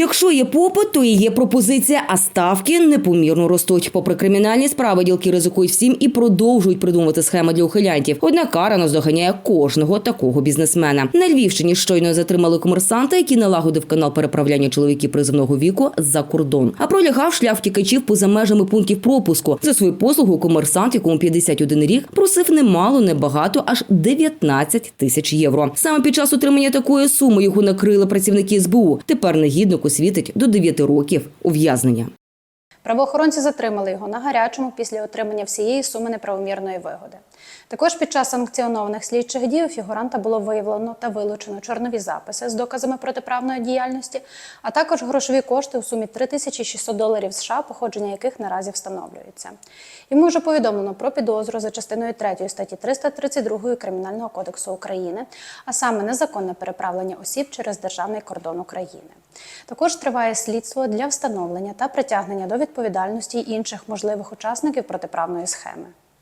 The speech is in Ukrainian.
Якщо є попит, то і є пропозиція, а ставки непомірно ростуть. Попри кримінальні справи, ділки ризикують всім і продовжують придумувати схеми для ухилянтів. Однак кара наздоганяє кожного такого бізнесмена. На Львівщині щойно затримали комерсанта, який налагодив канал переправляння чоловіків призовного віку за кордон, а пролягав шлях втікачів поза межами пунктів пропуску. За свою послугу комерсант, якому 51 рік, просив немало, небагато, аж 19 тисяч євро. Саме під час отримання такої суми його накрили працівники СБУ. Тепер негіднику світить до 9 років ув'язнення. Правоохоронці затримали його на гарячому після отримання всієї суми неправомірної вигоди. Також під час санкціонованих слідчих дій у фігуранта було виявлено та вилучено чорнові записи з доказами протиправної діяльності, а також грошові кошти у сумі 3600 доларів США, походження яких наразі встановлюється. Йому вже повідомлено про підозру за частиною 3 статті 332 Кримінального кодексу України, а саме незаконне переправлення осіб через державний кордон України. Також триває слідство для встановлення та притягнення до відповідальності інших можливих учасників протиправної схеми.